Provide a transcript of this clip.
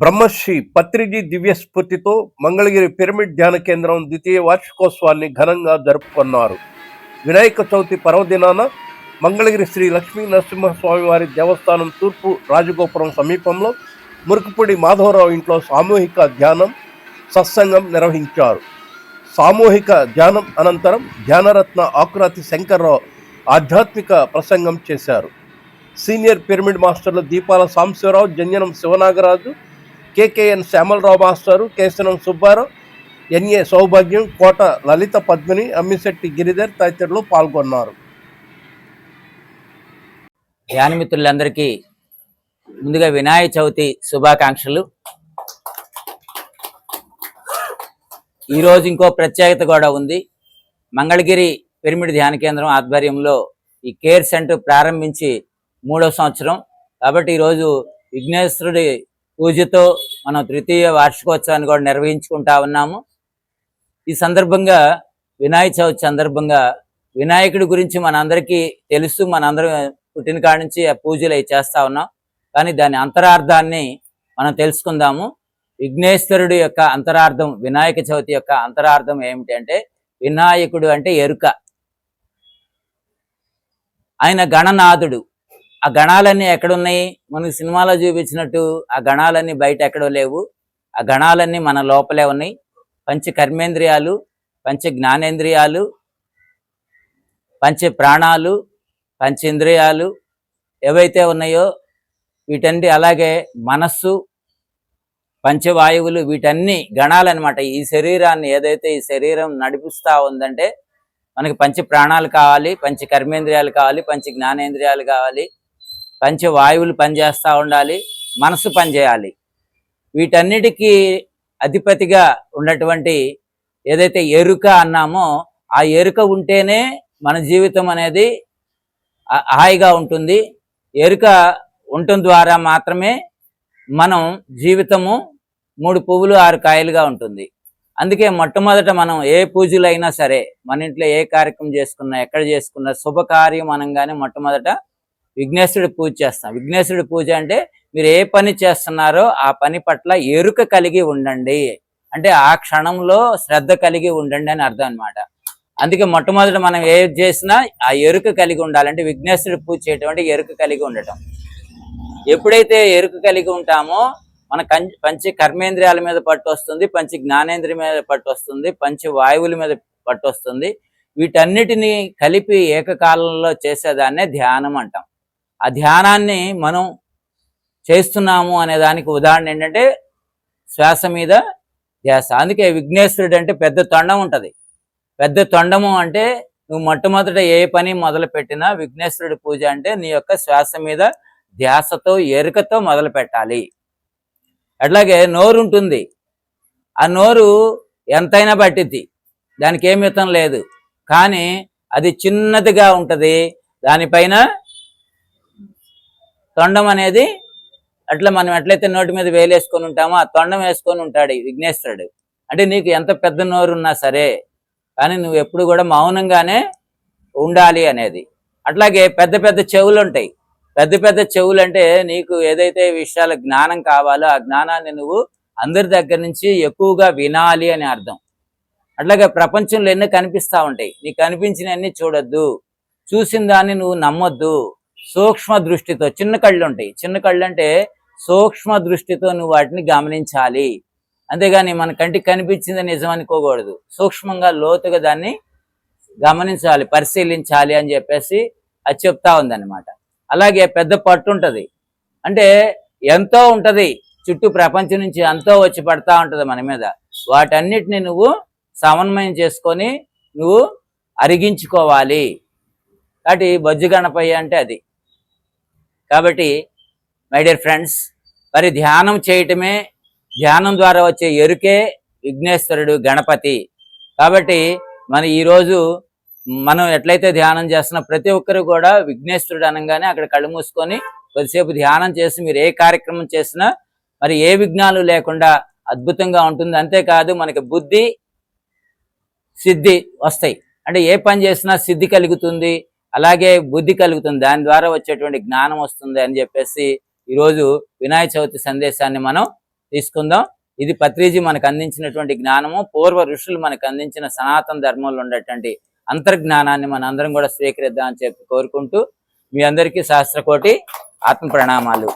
బ్రహ్మశ్రీ పత్రిజీ దివ్య స్ఫూర్తితో మంగళగిరి పిరమిడ్ ధ్యాన కేంద్రం ద్వితీయ వార్షికోత్సవాన్ని ఘనంగా జరుపుకున్నారు. వినాయక చవితి పర్వదినాన మంగళగిరి శ్రీ లక్ష్మీ నరసింహస్వామి వారి దేవస్థానం తూర్పు రాజగోపురం సమీపంలో మురుకుపూడి మాధవరావు ఇంట్లో సామూహిక ధ్యానం సత్సంగం నిర్వహించారు. సామూహిక ధ్యానం అనంతరం ధ్యానరత్న ఆకురాతి శంకర్రావు ఆధ్యాత్మిక ప్రసంగం చేశారు. సీనియర్ పిరమిడ్ మాస్టర్లు దీపాల సాంశివరావు జంజనం శివనాగరాజు కేకేఎన్ శ్యామలరావు మాస్టారు కేశనం సుబ్బారావు ఎన్ఏ సౌభాగ్యం కోట లలిత పద్మిని అమ్మిశెట్టి గిరిధర్ తదితరులు పాల్గొన్నారు. ధ్యానమిత్రులందరికీ ముందుగా వినాయక చవితి శుభాకాంక్షలు. ఈరోజు ఇంకో ప్రత్యేకత కూడా ఉంది. మంగళగిరి పిరమిడ్ ధ్యాన కేంద్రం ఆధ్వర్యంలో ఈ కేర్ సెంటర్ ప్రారంభించి మూడో సంవత్సరం. కాబట్టి ఈరోజు విఘ్నేశ్వరుడి పూజతో మనం తృతీయ వార్షికోత్సవాన్ని కూడా నిర్వహించుకుంటా ఉన్నాము. ఈ సందర్భంగా వినాయక చవితి సందర్భంగా వినాయకుడి గురించి మనందరికీ తెలుసు. మనందరం పుట్టిన కాడి నుంచి ఆ పూజలు అవి చేస్తా ఉన్నాం. కానీ దాని అంతరార్థాన్ని మనం తెలుసుకుందాము. విఘ్నేశ్వరుడు యొక్క అంతరార్థం వినాయక చవితి యొక్క అంతరార్థం ఏమిటి అంటే వినాయకుడు అంటే ఎరుక. ఆయన గణనాథుడు. ఆ గణాలన్నీ ఎక్కడున్నాయి? మనకి సినిమాలో చూపించినట్టు ఆ గణాలన్నీ బయట ఎక్కడో లేవు. ఆ గణాలన్నీ మన లోపలే ఉన్నాయి. పంచ కర్మేంద్రియాలు పంచ జ్ఞానేంద్రియాలు పంచ ప్రాణాలు పంచేంద్రియాలు ఏవైతే ఉన్నాయో వీటన్ని అలాగే మనస్సు పంచవాయువులు వీటన్ని గణాలన్నమాట. ఈ శరీరాన్ని ఏదైతే ఈ శరీరం నడిపిస్తా ఉందంటే మనకి పంచ ప్రాణాలు కావాలి పంచ కర్మేంద్రియాలు కావాలి పంచ జ్ఞానేంద్రియాలు కావాలి. పంచ వాయువులు పనిచేస్తూ ఉండాలి మనసు పనిచేయాలి. వీటన్నిటికీ అధిపతిగా ఉన్నటువంటి ఏదైతే ఎరుక అన్నామో ఆ ఎరుక ఉంటేనే మన జీవితం అనేది హాయిగా ఉంటుంది. ఎరుక ఉండటం ద్వారా మాత్రమే మనం జీవితము మూడు పువ్వులు ఆరు కాయలుగా ఉంటుంది. అందుకే మొట్టమొదట మనం ఏ పూజలు అయినా సరే మన ఇంట్లో ఏ కార్యక్రమం చేసుకున్నా ఎక్కడ చేసుకున్నా శుభకార్యం అనగానే మొట్టమొదట విఘ్నేశ్వరుడి పూజ చేస్తాం. విఘ్నేశ్వరుడి పూజ అంటే మీరు ఏ పని చేస్తున్నారో ఆ పని పట్ల ఎరుక కలిగి ఉండండి. అంటే ఆ క్షణంలో శ్రద్ధ కలిగి ఉండండి అని అర్థం అన్నమాట. అందుకే మొట్టమొదట మనం ఏ చేసినా ఆ ఎరుక కలిగి ఉండాలంటే విఘ్నేశ్వరుడు పూజ చేయటం అంటే ఎరుక కలిగి ఉండటం. ఎప్పుడైతే ఎరుక కలిగి ఉంటామో మన పంచ కర్మేంద్రియాల మీద పట్టు వస్తుంది పంచ జ్ఞానేంద్రియ మీద పట్టు వస్తుంది పంచ వాయువుల మీద పట్టు వస్తుంది. వీటన్నిటిని కలిపి ఏకకాలంలో చేసేదాన్నే ధ్యానం అంటాం. ఆ ధ్యానాన్ని మనం చేస్తున్నాము అనే దానికి ఉదాహరణ ఏంటంటే శ్వాస మీద ధ్యాస. అందుకే విఘ్నేశ్వరుడు అంటే పెద్ద తొండం ఉంటుంది. పెద్ద తొండము అంటే నువ్వు మొట్టమొదట ఏ పని మొదలు పెట్టినా విఘ్నేశ్వరుడి పూజ అంటే నీ యొక్క శ్వాస మీద ధ్యాసతో ఎరుకతో మొదలు పెట్టాలి. అట్లాగే నోరు ఉంటుంది. ఆ నోరు ఎంతైనా పట్టిద్ది. దానికి ఏమితం లేదు. కానీ అది చిన్నదిగా ఉంటుంది. దానిపైన తొండం అనేది అట్లా మనం ఎట్లయితే నోటి మీద వేలేసుకొని ఉంటామో ఆ తొండం వేసుకొని ఉంటాడు విఘ్నేశ్వరుడు. అంటే నీకు ఎంత పెద్ద నోరు ఉన్నా సరే కానీ నువ్వు ఎప్పుడు కూడా మౌనంగానే ఉండాలి అనేది. అట్లాగే పెద్ద పెద్ద చెవులు ఉంటాయి పెద్ద పెద్ద చెవులు అంటే నీకు ఏదైతే విషయాల జ్ఞానం కావాలో ఆ జ్ఞానాన్ని నువ్వు అందరి దగ్గర నుంచి ఎక్కువగా వినాలి అని అర్థం. అట్లాగే ప్రపంచంలో ఎన్నో కనిపిస్తా ఉంటాయి. నీకు కనిపించినవన్నీ చూడొద్దు. చూసిన దాన్ని నువ్వు నమ్మొద్దు. సూక్ష్మ దృష్టితో చిన్న కళ్ళు ఉంటాయి. చిన్న కళ్ళు అంటే సూక్ష్మ దృష్టితో నువ్వు వాటిని గమనించాలి. అంతేగాని మన కంటికి కనిపించింది నిజం అనుకోకూడదు. సూక్ష్మంగా లోతుగా దాన్ని గమనించాలి పరిశీలించాలి అని చెప్పేసి అది చెప్తా ఉందన్నమాట. అలాగే పెద్ద పట్టు ఉంటుంది. అంటే ఎంతో ఉంటది. చుట్టూ ప్రపంచం నుంచి ఎంతో వచ్చి పడతా ఉంటది మన మీద. వాటన్నిటిని నువ్వు సమన్వయం చేసుకొని నువ్వు అరిగించుకోవాలి. కాబట్టి బొజ్జు గణపయ్య అంటే అది. కాబట్టి మై డియర్ ఫ్రెండ్స్ మరి ధ్యానం చేయటమే ధ్యానం ద్వారా వచ్చే ఎరుకే విఘ్నేశ్వరుడు గణపతి. కాబట్టి మన ఈరోజు మనం ఎట్లయితే ధ్యానం చేస్తున్నా ప్రతి ఒక్కరు కూడా విఘ్నేశ్వరుడు అనగానే అక్కడ కళ్ళు మూసుకొని కొద్దిసేపు ధ్యానం చేసి మీరు ఏ కార్యక్రమం చేసినా మరి ఏ విఘ్నాలు లేకుండా అద్భుతంగా ఉంటుంది. అంతేకాదు మనకి బుద్ధి సిద్ధి వస్తాయి. అంటే ఏ పని చేసినా సిద్ధి కలుగుతుంది. అలాగే బుద్ధి కలుగుతుంది. దాని ద్వారా వచ్చేటువంటి జ్ఞానం వస్తుంది అని చెప్పేసి ఈరోజు వినాయక చవితి సందేశాన్ని మనం తీసుకుందాం. ఇది పత్రిజీ మనకు అందించినటువంటి జ్ఞానము. పూర్వ ఋషులు మనకు అందించిన సనాతన ధర్మంలో ఉండేటువంటి అంతర్జ్ఞానాన్ని మన అందరం కూడా స్వీకరిద్దాం అని చెప్పి కోరుకుంటూ మీ అందరికీ శాస్త్రకోటి ఆత్మ ప్రణామాలు.